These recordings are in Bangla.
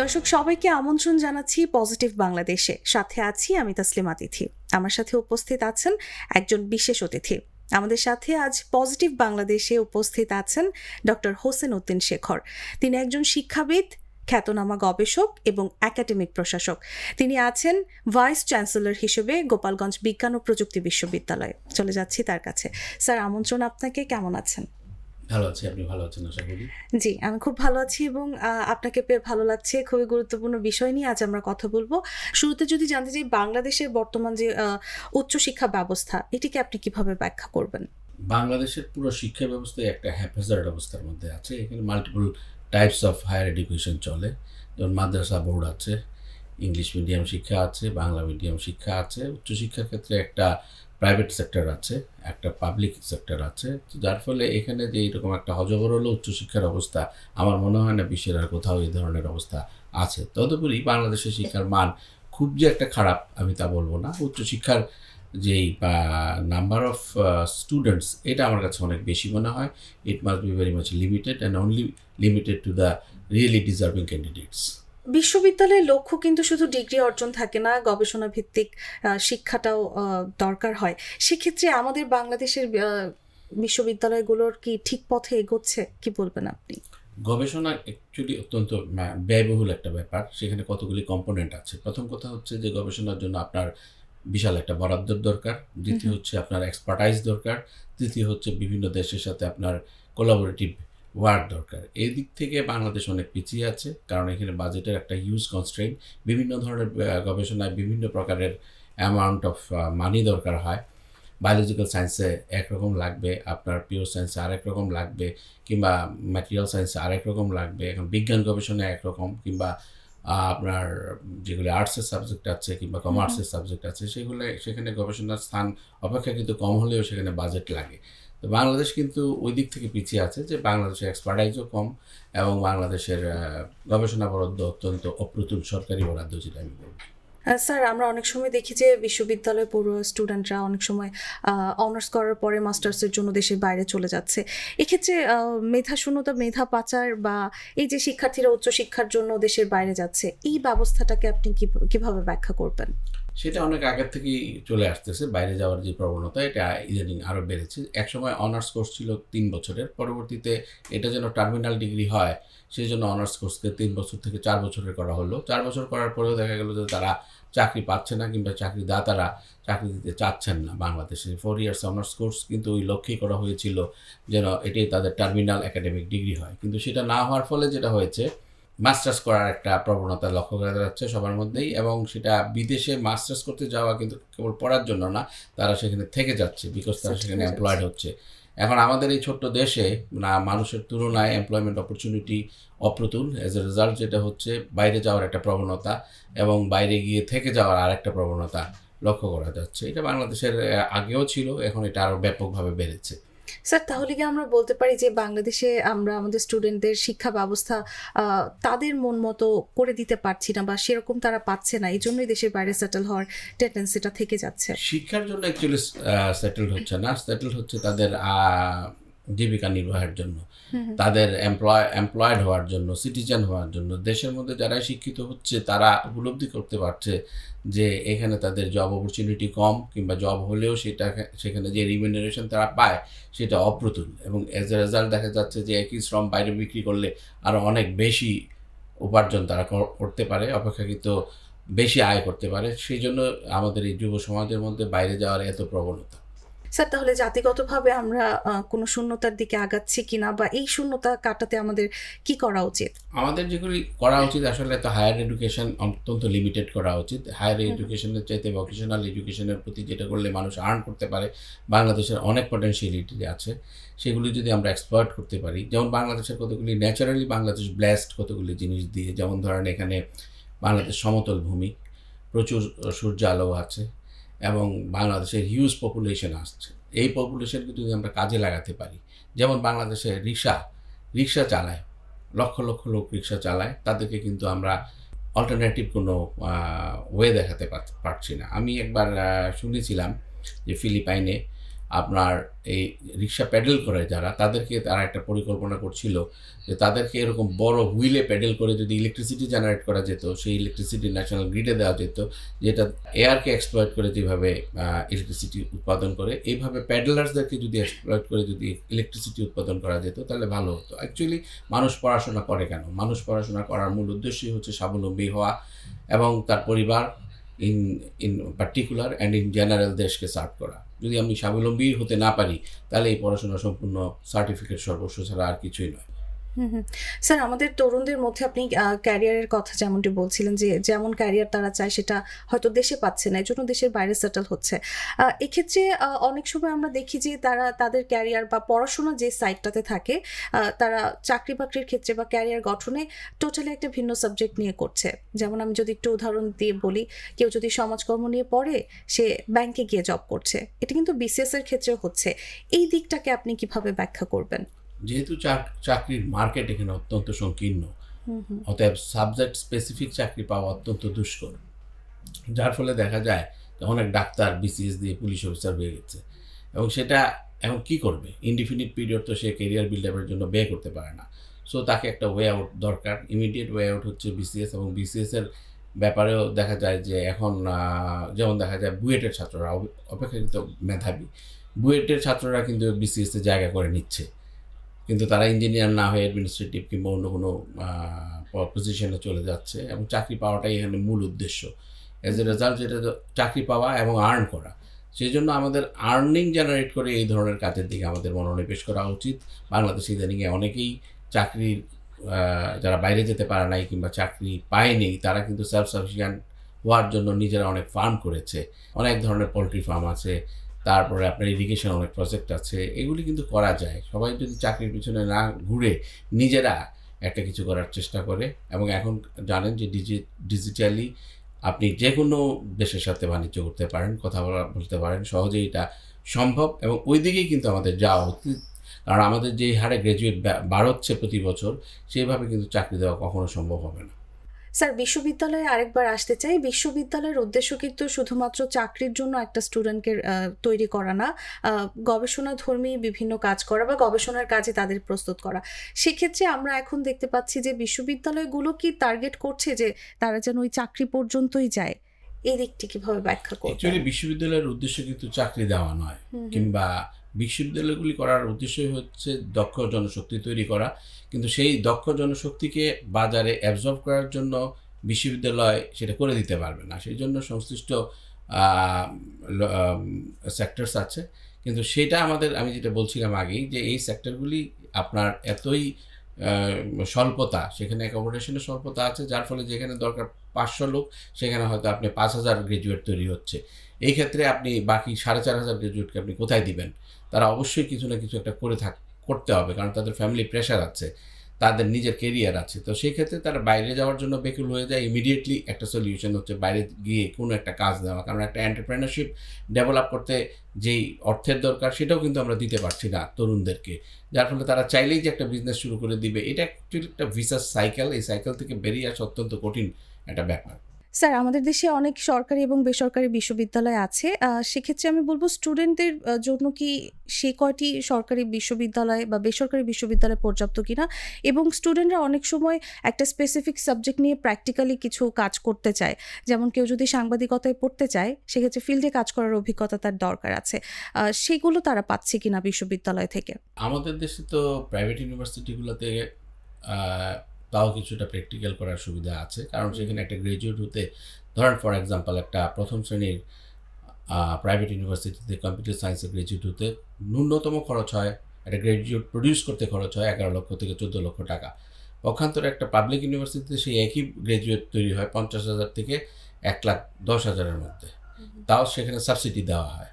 দর্শক, সবাইকে আমন্ত্রণ জানাচ্ছি পজিটিভ বাংলাদেশে। সাথে আছি আমি তাসলিমা তিথি আমার সাথে উপস্থিত আছেন একজন বিশেষ অতিথি। আমাদের সাথে আজ পজিটিভ বাংলাদেশে উপস্থিত আছেন ডক্টর হোসেন উদ্দিন শেখর। তিনি একজন শিক্ষাবিদ, খ্যাতনামা গবেষক এবং একাডেমিক প্রশাসক। তিনি আছেন ভাইস চ্যান্সেলর হিসেবে গোপালগঞ্জ বিজ্ঞান ও প্রযুক্তি বিশ্ববিদ্যালয়ে। চলে যাচ্ছি তার কাছে। স্যার, আমন্ত্রণ আপনাকে। কেমন আছেন? ভালো আছি আপনি ভালো আছেন আশা করি? জি আমি খুব ভালো আছি এবং আপনাকে পেয়ে ভালো লাগছে। খুবই গুরুত্বপূর্ণ বিষয় নিয়ে আজ আমরা কথা বলব। শুরুতে যদি জানতে চাই বাংলাদেশের বর্তমান যে উচ্চশিক্ষা ব্যবস্থা এটিকে আপনি কীভাবে ব্যাখ্যা করবেন? বাংলাদেশের পুরো শিক্ষা ব্যবস্থায় একটা হ্যাফেজার্ড অবস্থার মধ্যে আছে। এখানে multiple types of higher education চলে। যেমন মাদ্রাসা বোর্ড আছে ইংলিশ মিডিয়াম শিক্ষা আছে বাংলা মিডিয়াম শিক্ষা আছে। উচ্চশিক্ষার ক্ষেত্রে একটা প্রাইভেট সেক্টর আছে, একটা পাবলিক সেক্টর আছে, যার ফলে এখানে যে এরকম একটা হজবরল উচ্চশিক্ষার অবস্থা, আমার মনে হয় না বিশ্বের আর কোথাও এই ধরনের অবস্থা আছে। তদুপরি বাংলাদেশের শিক্ষার মান খুব যে একটা খারাপ, আমি তা বলব না। উচ্চশিক্ষার যেই নাম্বার অফ স্টুডেন্টস এটা আমার কাছে অনেক বেশি মনে হয়। It must be very much limited and only limited to the really deserving candidates বিশ্ববিদ্যালয়ের লক্ষ্য কিন্তু শুধু ডিগ্রি অর্জন থাকে না গবেষণা ভিত্তিক শিক্ষাটাও দরকার হয়। সেক্ষেত্রে আমাদের বাংলাদেশের বিশ্ববিদ্যালয়গুলোর কি ঠিক পথে এগোচ্ছে? কি বলবেন আপনি? গবেষণা অ্যাকচুয়ালি অত্যন্ত ব্যয়বহুল একটা ব্যাপার। সেখানে কতগুলি কম্পোনেন্ট আছে। প্রথম কথা হচ্ছে যে গবেষণার জন্য আপনার বিশাল একটা বরাদ্দর দরকার। দ্বিতীয় হচ্ছে আপনার এক্সপার্টাইজ দরকার। তৃতীয় হচ্ছে বিভিন্ন দেশের সাথে আপনার কোলাবোরেটিভ ওয়ার্ক দরকার। এই দিক থেকে বাংলাদেশ অনেক পিছিয়ে আছে কারণ এখানে বাজেটের একটা হিউজ কনস্ট্রেন্ট বিভিন্ন ধরনের গবেষণায় বিভিন্ন প্রকারের অ্যামাউন্ট অফ মানি দরকার হয়। বায়োলজিক্যাল সায়েন্সে একরকম লাগবে আপনার পিওর সায়েন্সে আরেক রকম লাগবে কিংবা ম্যাটেরিয়াল সায়েন্সে আরেক রকম লাগবে। এখন বিজ্ঞান গবেষণায় একরকম কিংবা আপনার যেগুলো আর্টসের সাবজেক্ট আছে কিংবা কমার্সের সাবজেক্ট আছে সেগুলো সেখানে গবেষণার স্থান অপেক্ষাকৃত কম হলেও সেখানে বাজেট লাগে। বাংলাদেশ কিন্তু ওই দিক থেকে পিছিয়ে আছে যে বাংলাদেশের এক্সপার্টাইজও কম এবং বাংলাদেশের গবেষণা বরাদ্দ অত্যন্ত অপ্রতুল সরকারি বরাদ্দ যেটা আমি আহ, স্যার, আমরা অনেক সময় দেখি যে বিশ্ববিদ্যালয়ে পড়ুয়া স্টুডেন্টরা অনেক সময় অনার্স করার পরে মাস্টার্সের জন্য দেশের বাইরে চলে যাচ্ছে। এক্ষেত্রে মেধা শূন্যতা, মেধা পাচার বা এই যে শিক্ষার্থীরা উচ্চশিক্ষার জন্য দেশের বাইরে যাচ্ছে, এই ব্যবস্থাটাকে আপনি কীভাবে ব্যাখ্যা করবেন? সেটা অনেক আগের থেকেই চলে আসতেছে, বাইরে যাওয়ার যে প্রবণতা, এটা ইদানিং আরও বেড়েছে। একসময় অনার্স কোর্স ছিল তিন বছরের, পরবর্তীতে এটা যেন টার্মিনাল ডিগ্রি হয়, সেই জন্য অনার্স কোর্সকে তিন বছর থেকে চার বছরের করা হলো। চার বছর করার পরেও দেখা গেল যে তারা চাকরি পাচ্ছে না কিংবা চাকরিদাতারা চাকরি দিতে চাচ্ছেন না বাংলাদেশে। ফোর ইয়ার্স অনার্স কোর্স কিন্তু ওই লক্ষ্যেই করা হয়েছিল যেন এটাই তাদের টার্মিনাল একাডেমিক ডিগ্রি হয়। কিন্তু সেটা না হওয়ার ফলে যেটা হয়েছে মাস্টার্স করার একটা প্রবণতা লক্ষ্য করা যাচ্ছে সবার মধ্যেই এবং সেটা বিদেশে মাস্টার্স করতে যাওয়া কিন্তু কেবল পড়ার জন্য না তারা সেখানে থেকে যাচ্ছে বিকজ তারা সেখানে এমপ্লয়েড হচ্ছে। এখন আমাদের এই ছোট্ট দেশে না, মানুষের তুলনায় এমপ্লয়মেন্ট অপরচুনিটি অপ্রতুল। এজ এ রেজাল্ট যেটা হচ্ছে বাইরে যাওয়ার একটা প্রবণতা এবং বাইরে গিয়ে থেকে যাওয়ার আরেকটা প্রবণতা লক্ষ্য করা যাচ্ছে। এটা বাংলাদেশের আগেও ছিল, এখন এটা আরও ব্যাপকভাবে বেড়েছে। স্যার তাহলে কি আমরা বলতে পারি যে বাংলাদেশে আমরা আমাদের স্টুডেন্টদের শিক্ষা ব্যবস্থা তাদের মন মতো করে দিতে পারছি না বা সেরকম তারা পাচ্ছে না এই জন্যই দেশের বাইরে সেটেল হওয়ার টেন্ডেন্সিটা থেকে যাচ্ছে। শিক্ষার জন্য অ্যাকচুয়ালি সেটেল হচ্ছে না সেটেল হচ্ছে তাদের জীবিকা নির্বাহের জন্য। তাদের এমপ্লয় এমপ্লয়েড হওয়ার জন্য সিটিজেন হওয়ার জন্য, দেশের মধ্যে যারা শিক্ষিত হচ্ছে, তারা উপলব্ধি করতে পারছে যে এখানে তাদের জব অপরচুনিটি কম কিংবা জব হলেও সেটা সেখানে যে রিমিনারেশন তারা পায়, সেটা অপ্রতুল। এবং এজ এ রেজাল্ট দেখা যাচ্ছে যে একই শ্রম বাইরে বিক্রি করলে আরও অনেক বেশি উপার্জন তারা করতে পারে, অপেক্ষাকৃত বেশি আয় করতে পারে। সেই জন্য আমাদের এই যুব সমাজের মধ্যে বাইরে যাওয়ার এত প্রবণতা। স্যার তাহলে জাতিগতভাবে আমরা কোনো শূন্যতার দিকে আগাচ্ছি কিনা বা এই শূন্যতা কাটাতে আমাদের কি করা উচিত? আমাদের যেগুলি করা উচিত আসলে তো হায়ার এডুকেশন অত্যন্ত লিমিটেড করা উচিত। হায়ার এডুকেশনের চাইতে ভোকেশনাল এডুকেশনের প্রতি যেটা করলে মানুষ আর্ন করতে পারে বাংলাদেশের অনেক পটেনশিয়ালিটি আছে। সেগুলি যদি আমরা এক্সপ্লয়েট করতে পারি যেমন বাংলাদেশের কতগুলি ন্যাচারালি বাংলাদেশ ব্লেসড কতগুলি জিনিস দিয়ে যেমন ধরেন এখানে বাংলাদেশ সমতল ভূমি প্রচুর সূর্য আলো আছে। এবং বাংলাদেশের হিউজ পপুলেশন আসছে। এই পপুলেশনকে যদি আমরা কাজে লাগাতে পারি, যেমন বাংলাদেশে রিক্সা রিক্সা চালায়, লক্ষ লক্ষ লোক রিক্সা চালায়, তাদেরকে কিন্তু আমরা অল্টারনেটিভ কোনো ওয়ে দেখাতে পারছি না। আমি একবার শুনেছিলাম যে ফিলিপাইনে আপনার এই রিক্সা প্যাডেল করে যারা, তাদেরকে তারা একটা পরিকল্পনা করছিল যে তাদেরকে এরকম বড় হুইলে প্যাডেল করে যদি ইলেকট্রিসিটি জেনারেট করা যেত, সেই ইলেকট্রিসিটি ন্যাশনাল গ্রিডে দেওয়া যেত, যেটা এয়ারকে এক্সপ্লয়েট করে যেভাবে ইলেকট্রিসিটি উৎপাদন করে, এইভাবে প্যাডেলার্সদেরকে যদি এক্সপ্লয়েট করে যদি ইলেকট্রিসিটি উৎপাদন করা যেত, তাহলে ভালো হতো। অ্যাকচুয়ালি মানুষ পড়াশোনা করে কেন? মানুষ পড়াশোনা করার মূল উদ্দেশ্যই হচ্ছে স্বাবলম্বী হওয়া এবং তার পরিবার in in particular and in general দেশকে সার্ভ করা। যদি আমি স্বাবলম্বী হতে না পারি, তাহলে এই পড়াশোনা সম্পূর্ণ সার্টিফিকেট সর্বস্ব ছাড়া আর কিছুই নয়। স্যার, আমাদের তরুণদের মধ্যে আপনি ক্যারিয়ারের কথা যেমনটি বলছিলেন যে যেমন ক্যারিয়ার তারা চায় সেটা হয়তো দেশে পাচ্ছে না এই জন্য দেশের বাইরে সেটেল হচ্ছে। এক্ষেত্রে অনেক সময় আমরা দেখি যে তারা তাদের ক্যারিয়ার বা পড়াশোনা যে সাইডটাতে থাকে তারা চাকরি বাকরির ক্ষেত্রে বা ক্যারিয়ার গঠনে টোটালি একটা ভিন্ন সাবজেক্ট নিয়ে করছে। যেমন আমি যদি একটু উদাহরণ দিয়ে বলি, কেউ যদি সমাজকর্ম নিয়ে পড়ে, সে ব্যাংকে গিয়ে জব করছে। এটা কিন্তু বিসিএস এর ক্ষেত্রে হচ্ছে। এই দিকটাকে আপনি কীভাবে ব্যাখ্যা করবেন? যেহেতু চাক- চাকরির মার্কেট এখানে অত্যন্ত সংকীর্ণ অতএব সাবজেক্ট স্পেসিফিক চাকরি পাওয়া অত্যন্ত দুষ্কর। যার ফলে দেখা যায় যে অনেক ডাক্তার বিসিএস দিয়ে পুলিশ অফিসার হয়ে গেছে এবং সেটা এখন কি করবে? ইনডিফিনিট পিরিয়ড তো সে কেরিয়ার বিল্ড আপের জন্য ব্যয় করতে পারে না। সো তাকে একটা ওয়ে আউট দরকার। ইমিডিয়েট ওয়ে আউট হচ্ছে বিসিএস এবং বিসিএস এর ব্যাপারেও দেখা যায় যে এখন যেমন দেখা যায় বুয়েটের ছাত্ররা অপ- অপেক্ষাকৃত মেধাবী বুয়েটের ছাত্ররা কিন্তু বিসিএস এ জায়গা করে নিচ্ছে। কিন্তু তারা ইঞ্জিনিয়ার না হয়ে অ্যাডমিনিস্ট্রেটিভ কিংবা অন্য কোনো পজিশনে চলে যাচ্ছে এবং চাকরি পাওয়াটাই এখানে মূল উদ্দেশ্য। এজ এ রেজাল্ট যেটা চাকরি পাওয়া এবং আর্ন করা। সেই জন্য আমাদের আর্নিং জেনারেট করে এই ধরনের কাজের দিকে আমাদের মনোনিবেশ করা উচিত। বাংলাদেশ ইদানিংয়ে অনেকেই চাকরির যারা বাইরে যেতে পারে নাই কিংবা চাকরি পায়নি তারা কিন্তু সেলফ সাফিসিয়েন্ট হওয়ার জন্য নিজেরা অনেক ফার্ম করেছে। অনেক ধরনের পোলট্রি ফার্ম আছে তারপরে আপনার ইরিগেশন অনেক প্রজেক্ট আছে, এগুলি কিন্তু করা যায়। সবাই যদি চাকরির পিছনে না ঘুরে নিজেরা একটা কিছু করার চেষ্টা করে এবং এখন জানেন যে ডিজি ডিজিটালি আপনি যে কোনো দেশের সাথে বাণিজ্য করতে পারেন, কথা বলা, বলতে পারেন, সহজেই এটা সম্ভব এবং ওই দিকেই কিন্তু আমাদের যাওয়া উচিত। কারণ আমাদের যেই হারে গ্র্যাজুয়েট বাড়চ্ছে প্রতি বছর, সেইভাবে কিন্তু চাকরি দেওয়া কখনো সম্ভব হবে না। স্যার বিশ্ববিদ্যালয়ে আরেকবার আসতে চাই। বিশ্ববিদ্যালয়ের উদ্দেশ্য কিন্তু শুধুমাত্র চাকরির জন্য একটা স্টুডেন্টকে তৈরি করা না গবেষণা ধর্মী বিভিন্ন কাজ করা বা গবেষণার কাজে তাদের প্রস্তুত করা। সেক্ষেত্রে আমরা এখন দেখতে পাচ্ছি যে বিশ্ববিদ্যালয়গুলো কি টার্গেট করছে যে তারা যেন ওই চাকরি পর্যন্তই যায়? এই দিকটি কীভাবে ব্যাখ্যা করবে অ্যাকচুয়ালি বিশ্ববিদ্যালয়ের উদ্দেশ্য কিন্তু চাকরি দেওয়া নয় কিংবা বিশ্ববিদ্যালয়গুলি করার উদ্দেশ্যই হচ্ছে দক্ষ জনশক্তি তৈরি করা। কিন্তু সেই দক্ষ জনশক্তিকে বাজারে অ্যাবজর্ব করার জন্য বিশ্ববিদ্যালয় সেটা করে দিতে পারবে না। সেই জন্য সংশ্লিষ্ট সেক্টরস আছে। কিন্তু সেটা আমাদের, আমি যেটা বলছিলাম আগেই যে এই সেক্টরগুলি আপনার এতই স্বল্পতা, সেখানে অ্যাকোমোডেশনের স্বল্পতা আছে, যার ফলে যেখানে দরকার পাঁচশো লোক, সেখানে হয়তো আপনি পাঁচ হাজার গ্রাজুয়েট তৈরি হচ্ছে। এই ক্ষেত্রে আপনি বাকি সাড়ে চার হাজার গ্রাজুয়েটকে আপনি কোথায় দিবেন? তারা অবশ্যই কিছু না কিছু একটা করে থাক, করতে হবে, কারণ তাদের ফ্যামিলি প্রেশার আছে, তাদের নিজের কেরিয়ার আছে। তো সেই ক্ষেত্রে তারা বাইরে যাওয়ার জন্য বেকুল হয়ে যায় ইমিডিয়েটলি একটা সলিউশন হচ্ছে বাইরে গিয়ে কোনো একটা কাজ নেওয়া। কারণ একটা এন্টারপ্রেনারশিপ ডেভেলপ করতে যেই অর্থের দরকার, সেটাও কিন্তু আমরা দিতে পারছি না তরুণদেরকে। যার ফলে তারা চাইলেই যে একটা বিজনেস শুরু করে দিবে, এটা একটা ভিসাস সাইকেল এই সাইকেল থেকে বেরিয়ে আসা অত্যন্ত কঠিন একটা ব্যাপার। স্যার, আমাদের দেশে অনেক সরকারি এবং বেসরকারি বিশ্ববিদ্যালয় আছে। সেক্ষেত্রে আমি বলব স্টুডেন্টদের জন্য কি সে কয়টি সরকারি বিশ্ববিদ্যালয় বা বেসরকারি বিশ্ববিদ্যালয় পর্যাপ্ত কিনা? এবং স্টুডেন্টরা অনেক সময় একটা স্পেসিফিক সাবজেক্ট নিয়ে প্র্যাকটিক্যালি কিছু কাজ করতে চায়। যেমন কেউ যদি সাংবাদিকতায় পড়তে চায়, সেক্ষেত্রে ফিল্ডে কাজ করার অভিজ্ঞতা তার দরকার আছে। সেগুলো তারা পাচ্ছে কিনা বিশ্ববিদ্যালয় থেকে? আমাদের দেশে তো প্রাইভেট ইউনিভার্সিটিগুলোতে তাও কিছুটা প্র্যাকটিক্যাল করার সুবিধা আছে। কারণ সেখানে একটা গ্রাজুয়েট হতে ধরেন ফর এক্সাম্পল একটা প্রথম শ্রেণির প্রাইভেট ইউনিভার্সিটিতে কম্পিউটার সায়েন্সে গ্রাজুয়েট হতে ন্যূনতম খরচ হয় একটা গ্রাজুয়েট প্রডিউস করতে খরচ হয় এগারো লক্ষ থেকে চোদ্দ লক্ষ টাকা। পক্ষান্তরে একটা পাবলিক ইউনিভার্সিটিতে সেই একই গ্রাজুয়েট তৈরি হয় পঞ্চাশ হাজার থেকে এক লাখ দশ হাজারের মধ্যে। তাও সেখানে সাবসিডি দেওয়া হয়।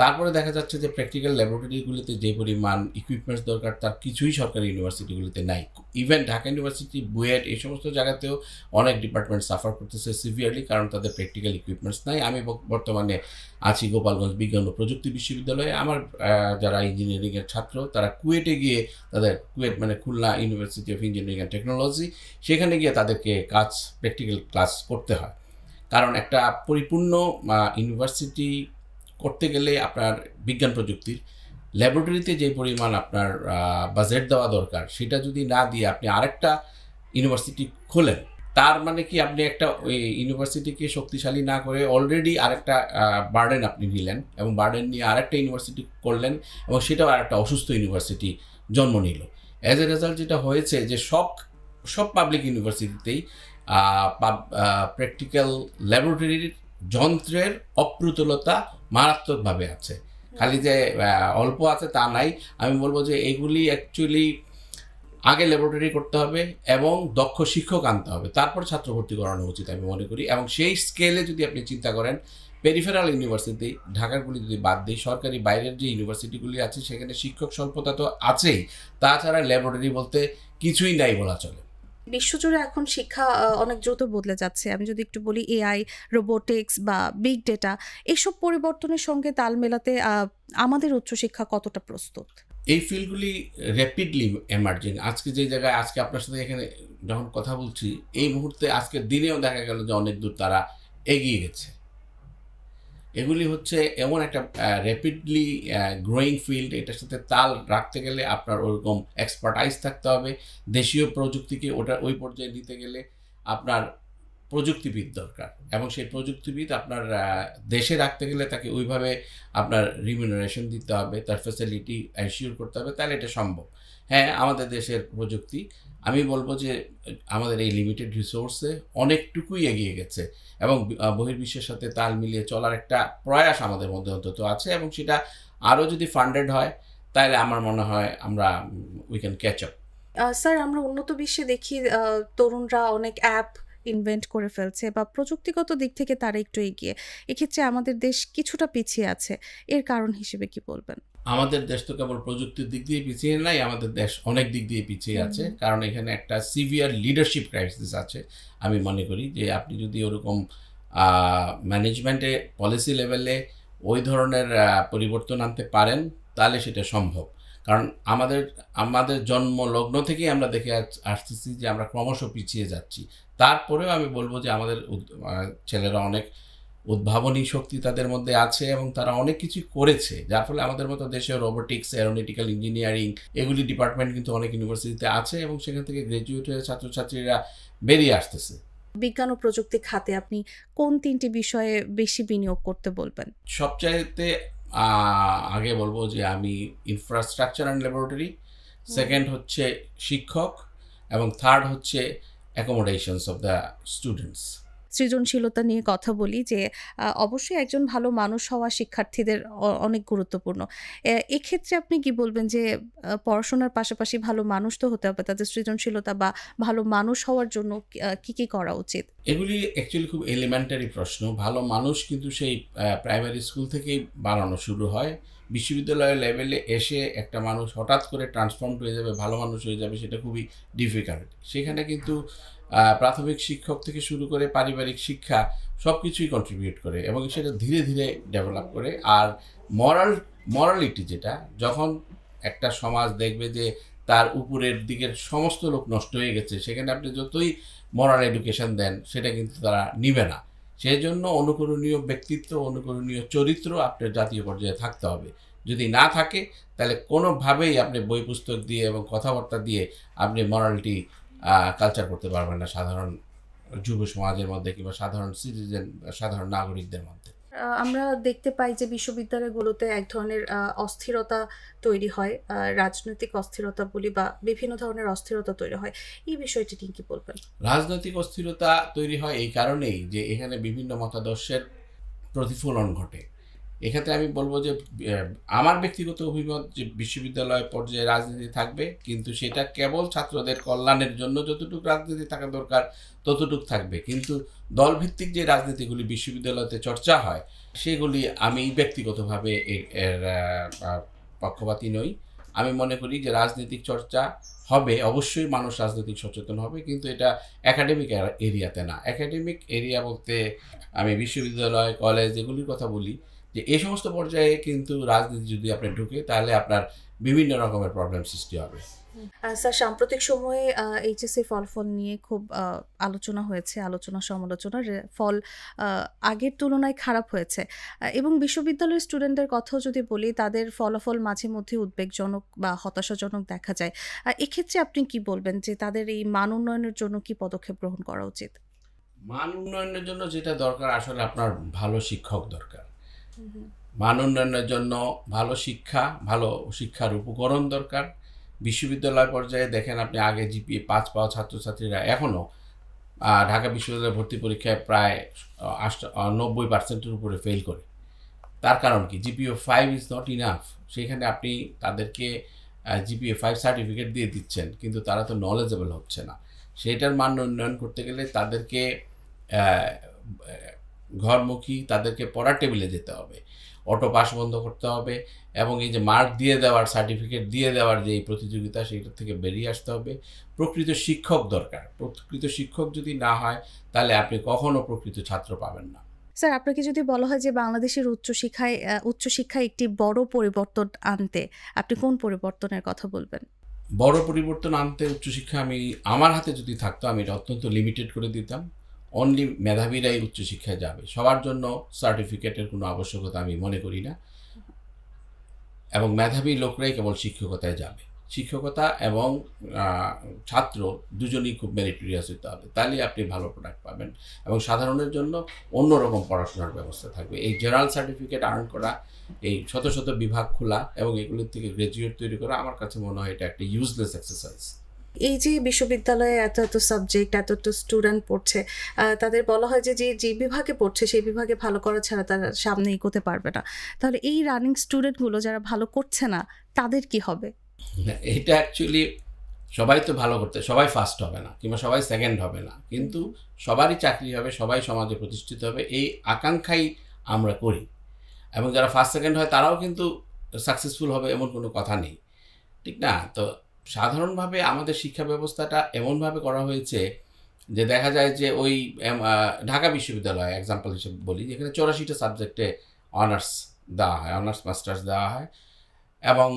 তারপরে দেখা যাচ্ছে যে প্র্যাকটিক্যাল ল্যাবরেটরিগুলিতে যে পরিমাণ ইকুইপমেন্টস দরকার, তার কিছুই সরকারি ইউনিভার্সিটিগুলিতে নাই। ইভেন ঢাকা ইউনিভার্সিটি বুয়েট, এই সমস্ত জায়গাতেও অনেক ডিপার্টমেন্ট সাফার করতেছে সিভিয়ারলি কারণ তাদের প্র্যাকটিক্যাল ইকুইপমেন্টস নাই। আমি বর্তমানে আছি গোপালগঞ্জ বিজ্ঞান ও প্রযুক্তি বিশ্ববিদ্যালয়ে। আমার যারা ইঞ্জিনিয়ারিংয়ের ছাত্র, তারা কুয়েটে গিয়ে তাদের কুয়েট মানে Khulna university of engineering and technology সেখানে গিয়ে তাদেরকে কাজ প্র্যাকটিক্যাল ক্লাস করতে হয়। কারণ একটা পরিপূর্ণ ইউনিভার্সিটি করতে গেলে আপনার বিজ্ঞান প্রযুক্তির ল্যাবরেটরিতে যে পরিমাণ আপনার বাজেট দেওয়া দরকার, সেটা যদি না দিয়ে আপনি আরেকটা ইউনিভার্সিটি খোলেন, তার মানে কি আপনি একটা ইউনিভার্সিটিকে শক্তিশালী না করে অলরেডি আরেকটা বার্ডেন আপনি নিলেন এবং বার্ডেন নিয়ে আরেকটা ইউনিভার্সিটি করলেন এবং সেটাও আরেকটা অসুস্থ ইউনিভার্সিটি জন্ম নিল। অ্যাজ এ রেজাল্ট যেটা হয়েছে যে সব সব পাবলিক ইউনিভার্সিটিতেই প্র্যাকটিক্যাল ল্যাবরেটরির যন্ত্রের অপ্রতুলতা মারাত্মকভাবে আছে। খালি যে অল্প আছে তা নাই। আমি বলব যে এগুলি অ্যাকচুয়ালি আগে ল্যাবরেটরি করতে হবে এবং দক্ষ শিক্ষক আনতে হবে। তারপর ছাত্র ভর্তি করানো উচিত আমি মনে করি। এবং সেই স্কেলে যদি আপনি চিন্তা করেন পেরিফেরাল ইউনিভার্সিটি ঢাকারগুলি যদি বাদ দিই, সরকারি বাইরের যে ইউনিভার্সিটিগুলি আছে, সেখানে শিক্ষক স্বল্পতা তো আছেই। তাছাড়া ল্যাবরেটরি বলতে কিছুই নাই বলা চলে। বিশ্বজুড়ে এখন শিক্ষা অনেক দ্রুত বদলে যাচ্ছে। আমি যদি একটু বলি এআই রোবোটিক্স বা বিগ ডেটা এসব পরিবর্তনের সঙ্গে তাল মেলাতে আমাদের উচ্চশিক্ষা কতটা প্রস্তুত? এই ফিল্ডগুলি র্যাপিডলি এমার্জিং আজকে যে জায়গায়, আজকে আপনার সাথে এখানে যখন কথা বলছি, এই মুহূর্তে আজকের দিনেও দেখা গেল যে অনেক দূর তারা এগিয়ে গেছে। এগুলি হচ্ছে এমন একটা র্যাপিডলি গ্রোয়িং ফিল্ড এটার সাথে তাল রাখতে গেলে আপনার ওরকম এক্সপার্টাইজ থাকতে হবে। দেশীয় প্রযুক্তিকে ওটা ওই পর্যায়ে নিতে গেলে আপনার প্রযুক্তিবিদ দরকার এবং সেই প্রযুক্তিবিদ আপনার দেশে রাখতে গেলে তাকে ওইভাবে আপনার রিমিউনারেশন দিতে হবে, তার ফেসিলিটি অ্যাসিওর করতে হবে, তাহলে এটা সম্ভব। হ্যাঁ আমাদের দেশের প্রযুক্তি আমি বলব যে, আমাদের এই লিমিটেড রিসোর্সে অনেকটুকুই এগিয়ে গেছে এবং বহির্বিশ্বের সাথে তাল মিলিয়ে চলার একটা প্রয়াস আমাদের মধ্যে অন্তত আছে এবং সেটা আরও যদি ফান্ডেড হয়, তাহলে আমার মনে হয় আমরা we can catch up sir, আমরা উন্নত বিশ্বে দেখি তরুণরা অনেক অ্যাপ ইনভেন্ট করে ফেলছে বা প্রযুক্তিগত দিক থেকে তারা একটু এগিয়ে। এক্ষেত্রে আমাদের দেশ কিছুটা পিছিয়ে আছে। এর কারণ হিসেবে কি বলবেন? আমাদের দেশ তো কেবল প্রযুক্তির দিক দিয়ে পিছিয়ে নাই আমাদের দেশ অনেক দিক দিয়ে পিছিয়ে আছে। কারণ এখানে একটা সিভিয়ার লিডারশিপ ক্রাইসিস আছে। আমি মনে করি যে আপনি যদি ওরকম ম্যানেজমেন্টে পলিসি লেভেলে ওই ধরনের পরিবর্তন আনতে পারেন তাহলে সেটা সম্ভব। কারণ আমাদের আমাদের জন্ম লগ্ন থেকেই আমরা দেখে আসতেছি যে আমরা ক্রমশ পিছিয়ে যাচ্ছি। তারপরেও আমি বলব যে আমাদের ছেলেরা অনেক উদ্ভাবনী শক্তি তাদের মধ্যে আছে এবং তারা অনেক কিছু করেছে যার ফলে আমাদের মতো দেশে রোবোটিক্স অ্যারোনটিক্যাল ইঞ্জিনিয়ারিং এগুলি ডিপার্টমেন্ট কিন্তু অনেক ইউনিভার্সিটিতে আছে এবং সেখান থেকে গ্রাজুয়েট হয়ে ছাত্রছাত্রীরা বেরিয়ে আসতেছে। বিজ্ঞান ও প্রযুক্তি খাতে আপনি কোন তিনটি বিষয়ে বেশি বিনিয়োগ করতে বলবেন? সবচাইতে আগে বলব যে আমি ইনফ্রাস্ট্রাকচার অ্যান্ড ল্যাবরেটরি সেকেন্ড হচ্ছে শিক্ষক এবং থার্ড হচ্ছে অ্যাকোমোডেশনস অফ দ্য স্টুডেন্টস সৃজনশীলতা নিয়ে কথা বলি যে অবশ্যই একজন ভালো মানুষ হওয়া শিক্ষার্থীদের অনেক গুরুত্বপূর্ণ। এক্ষেত্রে আপনি কি বলবেন যে পড়াশোনার পাশাপাশি ভালো মানুষ তো হতে হবে, তাদের সৃজনশীলতা বা ভালো মানুষ হওয়ার জন্য কি- কি করা উচিত? এগুলি অ্যাকচুয়ালি খুব এলিমেন্টারি প্রশ্ন। ভালো মানুষ কিন্তু সেই প্রাইমারি স্কুল থেকেই বানানো শুরু হয়। বিশ্ববিদ্যালয়ের লেভেলে এসে একটা মানুষ হঠাৎ করে ট্রান্সফর্ম হয়ে যাবে, ভালো মানুষ হয়ে যাবে, সেটা খুবই ডিফিকাল্ট সেখানে কিন্তু প্রাথমিক শিক্ষক থেকে শুরু করে পারিবারিক শিক্ষা সব কিছুই কন্ট্রিবিউট করে এবং সেটা ধীরে ধীরে ডেভেলপ করে। আর মরাল মরালিটি যেটা, যখন একটা সমাজ দেখবে যে তার উপরের দিকের সমস্ত লোক নষ্ট হয়ে গেছে, সেখানে আপনি যতই মরাল এডুকেশন দেন, সেটা কিন্তু তারা নিবে না। সেই জন্য অনুকরণীয় ব্যক্তিত্ব, অনুকরণীয় চরিত্র আপনার জাতীয় পর্যায়ে থাকতে হবে। যদি না থাকে, তাহলে কোনোভাবেই আপনি বই পুস্তক দিয়ে এবং কথাবার্তা দিয়ে আপনি মরালিটি কালচার করতে পারবেন না সাধারণ যুব সমাজের মধ্যে কিংবা সাধারণ সিটিজেন সাধারণ নাগরিকদের মধ্যে। আমরা দেখতে পাই যে বিশ্ববিদ্যালয়গুলোতে এক ধরনের অস্থিরতা তৈরি হয় রাজনৈতিক অস্থিরতা বলি বা বিভিন্ন ধরনের অস্থিরতা তৈরি হয়। এই বিষয়টি তিনি কি বলবেন? রাজনৈতিক অস্থিরতা তৈরি হয় এই কারণেই যে এখানে বিভিন্ন মতাদর্শের প্রতিফলন ঘটে। এক্ষেত্রে আমি বলব যে আমার ব্যক্তিগত অভিমত যে, বিশ্ববিদ্যালয় পর্যায়ে রাজনীতি থাকবে, কিন্তু সেটা কেবল ছাত্রদের কল্যাণের জন্য যতটুকু রাজনীতি থাকা দরকার, ততটুকু থাকবে। কিন্তু দলভিত্তিক যে রাজনীতিগুলি বিশ্ববিদ্যালয়তে চর্চা হয়, সেগুলি আমি ব্যক্তিগতভাবে এর পক্ষপাতী নই। আমি মনে করি যে, রাজনৈতিক চর্চা হবে, অবশ্যই মানুষ রাজনৈতিক সচেতন হবে, কিন্তু এটা একাডেমিক এরিয়াতে না। একাডেমিক এরিয়া বলতে আমি বিশ্ববিদ্যালয় কলেজ এগুলির কথা বলি। যে এই সমস্ত পর্যায়ে কিন্তু রাজনীতি যদি আপনি ঢুকে তাহলে আপনার বিভিন্ন রকমের প্রবলেম সৃষ্টি হবে। স্যার সাম্প্রতিক সময়ে এইচএসসি ফলাফল নিয়ে খুব আলোচনা হয়েছে আলোচনা সমালোচনা ফল আগের তুলনায় খারাপ হয়েছে। এবং বিশ্ববিদ্যালয়ের স্টুডেন্টদের কথাও যদি বলি তাদের ফলাফল মাঝে মধ্যে উদ্বেগজনক বা হতাশাজনক দেখা যায়। এক্ষেত্রে আপনি কি বলবেন যে তাদের এই মান উন্নয়নের জন্য কি পদক্ষেপ গ্রহণ করা উচিত? মান উন্নয়নের জন্য যেটা দরকার আসলে আপনার ভালো শিক্ষক দরকার। মান উন্নয়নের জন্য ভালো শিক্ষা, ভালো শিক্ষার উপকরণ দরকার। বিশ্ববিদ্যালয় পর্যায়ে দেখেন আপনি আগে জিপিএ পাঁচ পাওয়া ছাত্রছাত্রীরা, এখনও ঢাকা বিশ্ববিদ্যালয় ভর্তি পরীক্ষায় প্রায় আষ্ট নব্বই পার্সেন্টের উপরে ফেল করে। তার কারণ কি? GPA five is not enough সেখানে আপনি তাদেরকে জিপিএ ফাইভ সার্টিফিকেট দিয়ে দিচ্ছেন, কিন্তু তারা তো নলেজেবল হচ্ছে না। সেটার মান উন্নয়ন করতে গেলে তাদেরকে ঘরমুখী তাদেরকে পড়ার টেবিলে যেতে হবে। অটো পাস বন্ধ করতে হবে এবং এই যে মার্ক দিয়ে দেওয়ার সার্টিফিকেট দিয়ে দেওয়ার যে এই প্রতিযোগিতা সেইটা থেকে বেরিয়ে আসতে হবে। প্রকৃত শিক্ষক দরকার। প্রকৃত শিক্ষক যদি না হয় তাহলে আপনি কখনো প্রকৃত ছাত্র পাবেন না। স্যার আপনাকে যদি বলা হয় যে বাংলাদেশের উচ্চশিক্ষায় উচ্চশিক্ষায় একটি বড় পরিবর্তন আনতে আপনি কোন পরিবর্তনের কথা বলবেন? বড় পরিবর্তন আনতে উচ্চশিক্ষা আমি আমার হাতে যদি থাকতো আমি এটা অত্যন্ত লিমিটেড করে দিতাম। অনলি মেধাবীরাই উচ্চশিক্ষায় যাবে। সবার জন্য সার্টিফিকেটের কোনো আবশ্যকতা আমি মনে করি না। এবং মেধাবী লোকরাই কেবল শিক্ষকতায় যাবে। শিক্ষকতা এবং ছাত্র দুজনেই খুব মেরিটোরিয়াস হতে হবে। তাহলে আপনি ভালো প্রোডাক্ট পাবেন। এবং সাধারণের জন্য অন্যরকম পড়াশোনার ব্যবস্থা থাকবে। এই জেনারেল সার্টিফিকেট আর্ন করা, এই শত শত বিভাগ খোলা এবং এগুলোর থেকে গ্র্যাজুয়েট তৈরি করা, আমার কাছে মনে হয় এটা একটা ইউজলেস এক্সারসাইজ এই যে বিশ্ববিদ্যালয়ে এত এত সাবজেক্ট এত এত স্টুডেন্ট পড়ছে তাদের বলা হয় যে যে বিভাগে পড়ছে, সেই বিভাগে ভালো করা ছাড়া তারা সামনে এগোতে পারবে না। তাহলে এই রানিং স্টুডেন্টগুলো যারা ভালো করছে না, তাদের কি হবে? এটা অ্যাকচুয়ালি সবাই তো ভালো করতে, সবাই ফার্স্ট হবে না, কিংবা সবাই সেকেন্ড হবে না। কিন্তু সবারই চাকরি হবে, সবাই সমাজে প্রতিষ্ঠিত হবে, এই আকাঙ্ক্ষাই আমরা করি। এবং যারা ফার্স্ট সেকেন্ড হয়, তারাও কিন্তু সাকসেসফুল হবে, এমন কোনো কথা নেই। ঠিক না? তো সাধারণভাবে আমাদের শিক্ষা ব্যবস্থাটা এমনভাবে করা হয়েছে যে দেখা যায় যে ওই ঢাকা বিশ্ববিদ্যালয় এক্সাম্পল হিসেবে বলি, যেখানে চৌরাশিটা সাবজেক্টে অনার্স দেওয়া হয় অনার্স মাস্টার্স দেওয়া হয় এবং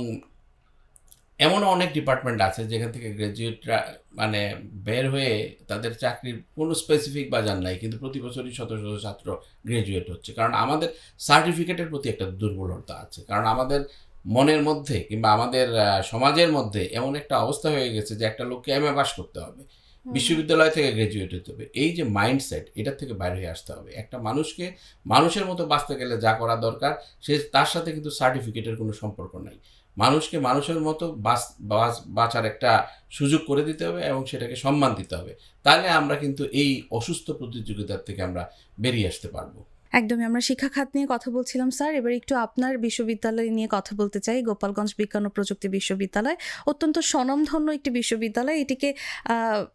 এমনও অনেক ডিপার্টমেন্ট আছে যেখান থেকে গ্র্যাজুয়েটরা মানে বের হয়ে তাদের চাকরির কোনো স্পেসিফিক বাজার নাই, কিন্তু প্রতি বছরই শত শত ছাত্র গ্র্যাজুয়েট হচ্ছে। কারণ আমাদের সার্টিফিকেটের প্রতি একটা দুর্বলতা আছে। কারণ আমাদের মনের মধ্যে কিংবা আমাদের সমাজের মধ্যে এমন একটা অবস্থা হয়ে গেছে যে একটা লোককে এম এ পাস করতে হবে বিশ্ববিদ্যালয় থেকে গ্র্যাজুয়েট হতে হবে। এই যে মাইন্ডসেট এটা থেকে বাইরে হয়ে আসতে হবে। একটা মানুষকে মানুষের মতো বাঁচতে গেলে যা করা দরকার সে তার সাথে কিন্তু সার্টিফিকেটের কোনো সম্পর্ক নাই। মানুষকে মানুষের মতো বাঁচ- বাঁচ- বাঁচার একটা সুযোগ করে দিতে হবে এবং সেটাকে সম্মান দিতে হবে। তাহলে আমরা কিন্তু এই অসুস্থ প্রতিযোগিতার থেকে আমরা বেরিয়ে আসতে পারব। একদমই, আমরা শিক্ষা খাত নিয়ে কথা বলছিলাম, স্যার। এবার একটু আপনার বিশ্ববিদ্যালয় নিয়ে কথা বলতে চাই। গোপালগঞ্জ বিজ্ঞান ও প্রযুক্তি বিশ্ববিদ্যালয়। অত্যন্ত স্বনামধন্য একটি বিশ্ববিদ্যালয়। এটিকে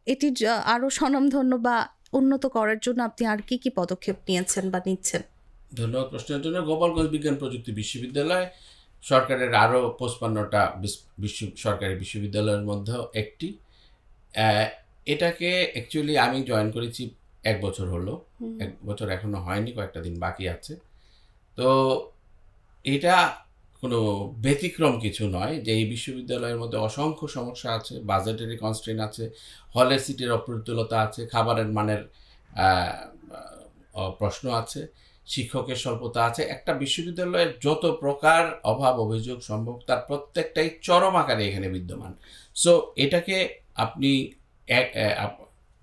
এটি য- আরও স্বনামধন্য বা উন্নত করার জন্য আপনি আর কি কি পদক্ষেপ নিয়েছেন বা নিচ্ছেন? ধন্যবাদ প্রশ্নের জন্য। গোপালগঞ্জ বিজ্ঞান প্রযুক্তি বিশ্ববিদ্যালয় সরকারের আরও পঁচপান্নটা বিশ্ব, সরকারি বিশ্ববিদ্যালয়ের মধ্যেও একটি। এটাকে অ্যাকচুয়ালি আমি জয়েন করেছি এক বছর হলো। এক বছর এখনও হয়নি কয়েকটা দিন বাকি আছে। তো এটা কোনো ব্যতিক্রম কিছু নয় যে এই বিশ্ববিদ্যালয়ের মধ্যে অসংখ্য সমস্যা আছে বাজেটারি কনস্ট্রেন আছে হলের সিটের অপ্রতুলতা আছে খাবারের মানের প্রশ্ন আছে শিক্ষকের স্বল্পতা আছে। একটা বিশ্ববিদ্যালয়ের যত প্রকার অভাব অভিযোগ সম্ভব তার প্রত্যেকটাই চরম আকারে এখানে বিদ্যমান। সো এটাকে আপনি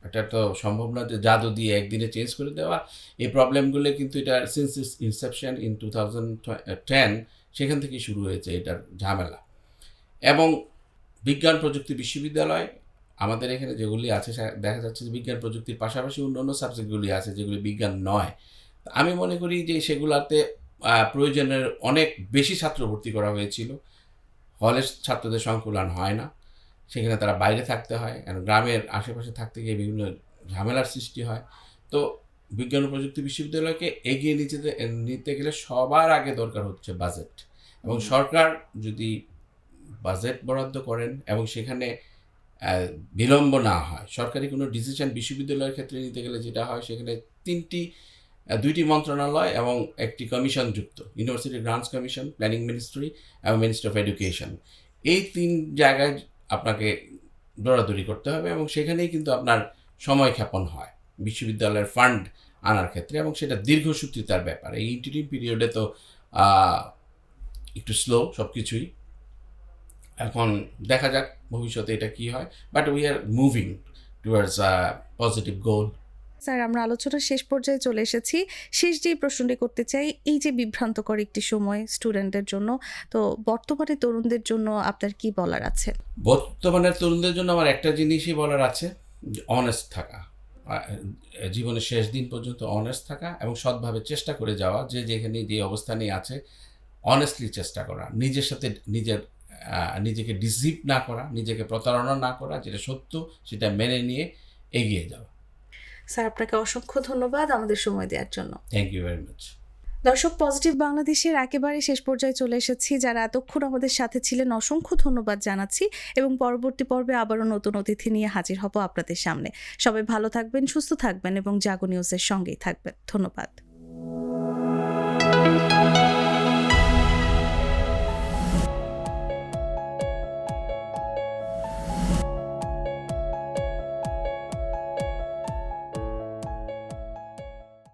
এটা তো সম্ভব না যে জাদু দিয়ে একদিনে চেঞ্জ করে দেওয়া। এই প্রবলেমগুলো কিন্তু এটা since inception in two thousand ten সেখান থেকে শুরু হয়েছে এটার ঝামেলা। এবং বিজ্ঞান প্রযুক্তি বিশ্ববিদ্যালয়, আমাদের এখানে যেগুলি আছে দেখা যাচ্ছে যে বিজ্ঞান প্রযুক্তির পাশাপাশি অন্যান্য সাবজেক্টগুলি আছে, যেগুলি বিজ্ঞান নয়। আমি মনে করি যে সেগুলাতে প্রয়োজনের অনেক বেশি ছাত্র ভর্তি করা হয়েছিল। হলের ছাত্রদের সংকুলন হয় না। সেখানে তারা বাইরে থাকতে হয় আর গ্রামের আশেপাশে থাকতে গিয়ে বিভিন্ন ঝামেলার সৃষ্টি হয়। তো বিজ্ঞান ও প্রযুক্তি বিশ্ববিদ্যালয়কে এগিয়ে নিতে নিতে গেলে সবার আগে দরকার হচ্ছে বাজেট এবং সরকার যদি বাজেট বরাদ্দ করেন এবং সেখানে বিলম্ব না হয় সরকারি কোনো ডিসিশন বিশ্ববিদ্যালয়ের ক্ষেত্রে নিতে গেলে যেটা হয় সেখানে তিনটি দুইটি মন্ত্রণালয় এবং একটি কমিশন যুক্ত university grants commission planning ministry এবং মিনিস্ট্রি অফ এডুকেশন এই তিন জায়গায় আপনাকে দৌড়াদৌড়ি করতে হবে এবং সেখানেই কিন্তু আপনার সময় ক্ষেপণ হয়। বিশ্ববিদ্যালয়ের ফান্ড আনার ক্ষেত্রে এবং সেটা দীর্ঘসূত্রিতার ব্যাপার। এই ইন্টারিম পিরিয়ডে তো একটু স্লো সব কিছুই এখন দেখা যাক ভবিষ্যতে এটা কি হয়। But we are moving towards positive goal sir, আমরা আলোচনার শেষ পর্যায়ে চলে এসেছি। শেষ যে প্রশ্নটি করতে চাই, এই যে বিভ্রান্তকর একটি সময় স্টুডেন্টের জন্য, তো বর্তমানে তরুণদের জন্য আপনার কি বলার আছে? বর্তমানের তরুণদের জন্য আমার একটা জিনিসই বলার আছে অনেস্ট থাকা। জীবনের শেষ দিন পর্যন্ত অনেস্ট থাকা এবং সৎভাবে চেষ্টা করে যাওয়া, যে যেখানে যে অবস্থানে আছে অনেস্টলি চেষ্টা করা। নিজের সাথে নিজের নিজেকে ডিসিভ না করা, নিজেকে প্রতারণা না করা, যেটা সত্য, সেটা মেনে নিয়ে এগিয়ে যাওয়া। স্যার আপনাকে অসংখ্য ধন্যবাদ আমাদের সময় দেওয়ার জন্য। থ্যাংক ইউ ভেরি মাচ দর্শক পজিটিভ বাংলাদেশের একেবারে শেষ পর্যায়ে চলে এসেছি যারা এতক্ষণ আমাদের সাথে ছিলেন অসংখ্য ধন্যবাদ জানাচ্ছি এবং পরবর্তী পর্বে আবারও নতুন অতিথি নিয়ে হাজির হব আপনাদের সামনে। সবাই ভালো থাকবেন সুস্থ থাকবেন এবং জাগো নিউজের সঙ্গেই থাকবেন। ধন্যবাদ।